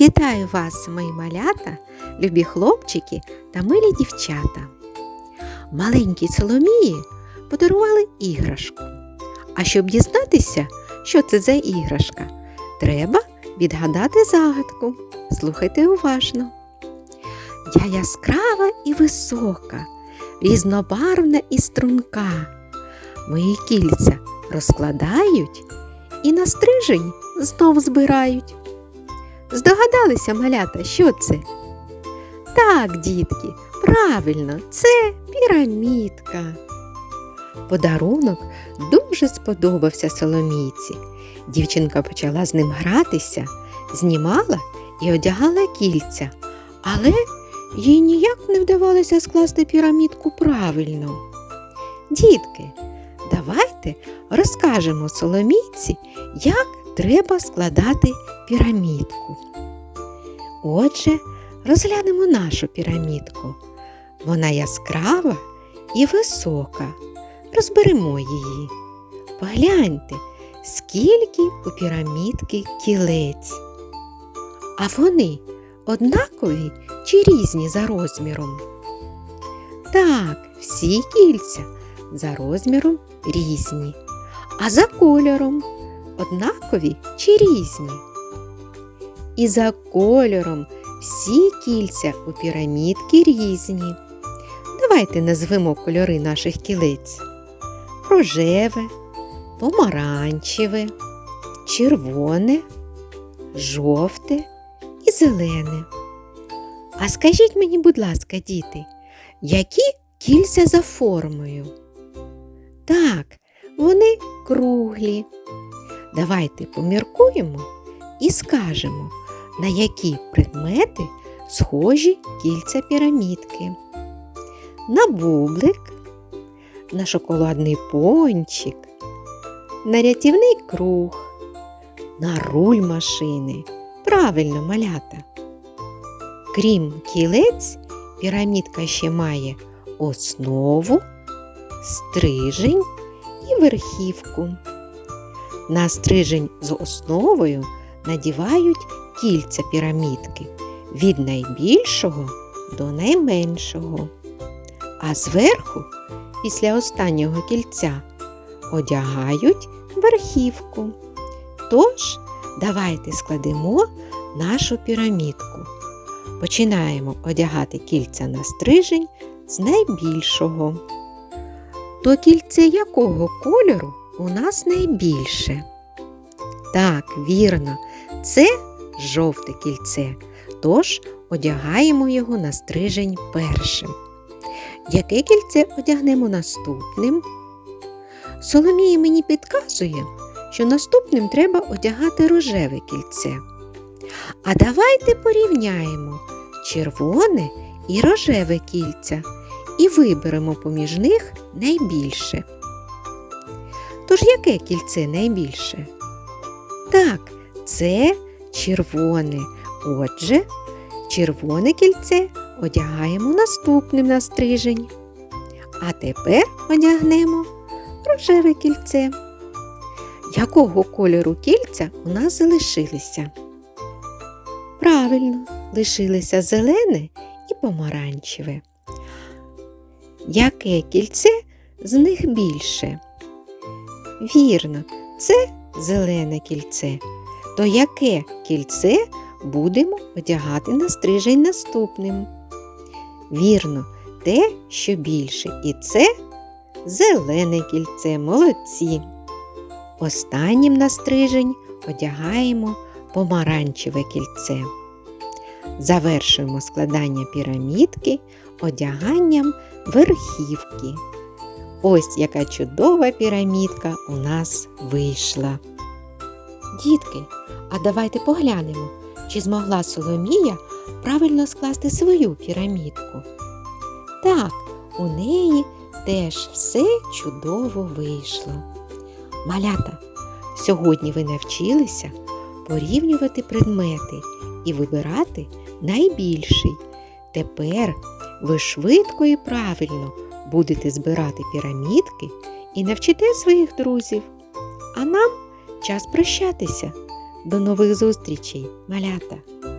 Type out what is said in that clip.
Вітаю вас, мої малята, любі хлопчики та милі дівчата. Маленькій Соломії подарували іграшку. А щоб дізнатися, що це за іграшка, треба відгадати загадку. Слухайте уважно. Я яскрава і висока, різнобарвна і струнка. Мої кільця розкладають і на стрижень знов збирають. Здогадалися, малята, що це? Так, дітки, правильно, це пірамідка. Подарунок дуже сподобався Соломійці. Дівчинка почала з ним гратися, знімала і одягала кільця, але їй ніяк не вдавалося скласти пірамідку правильно. Дітки, давайте розкажемо Соломійці, як треба складати пірамідку. Отже, розглянемо нашу пірамідку. Вона яскрава і висока. Розберемо її. Погляньте, скільки у пірамідки кілець. А вони однакові чи різні за розміром? Так, всі кільця за розміром різні, а за кольором однакові чи різні. І за кольором всі кільця у пірамідки різні. Давайте назвемо кольори наших кілець: рожеве, помаранчеве, червоне, жовте і зелене. А скажіть мені, будь ласка, діти, які кільця за формою? Так, вони круглі. Давайте поміркуємо і скажемо, на які предмети схожі кільця пірамідки. На бублик, на шоколадний пончик, на рятівний круг, на руль машини. Правильно малята. Крім кілець, пірамідка ще має основу, стрижень і верхівку. На стрижень з основою надівають кільця пірамідки від найбільшого до найменшого. А зверху, після останнього кільця, одягають верхівку. Тож, давайте складемо нашу пірамідку. Починаємо одягати кільця на стрижень з найбільшого. То кільце якого кольору у нас найбільше? Так, вірно, це жовте кільце, тож одягаємо його на стрижень першим. Яке кільце одягнемо наступним? Соломія мені підказує, що наступним треба одягати рожеве кільце. А давайте порівняємо червоне і рожеве кільця і виберемо поміж них найбільше. Тож яке кільце найбільше? Так, це червоне. Отже, червоне кільце одягаємо наступним на стрижень. А тепер одягнемо рожеве кільце. Якого кольору кільця у нас залишилися? Правильно, лишилися зелене і помаранчеве. Яке кільце з них більше? Вірно, це зелене кільце. То яке кільце будемо одягати на стрижень наступним? Вірно, те, що більше, і це зелене кільце, молодці. Останнім на стрижень одягаємо помаранчеве кільце. Завершуємо складання пірамідки одяганням верхівки. Ось яка чудова пірамідка у нас вийшла. Дітки, а давайте поглянемо, чи змогла Соломія правильно скласти свою пірамідку. Так, у неї теж все чудово вийшло. Малята, сьогодні ви навчилися порівнювати предмети і вибирати найбільший. Тепер ви швидко і правильно будете збирати пірамідки і навчите своїх друзів. А нам час прощатися. До нових зустрічей, малята!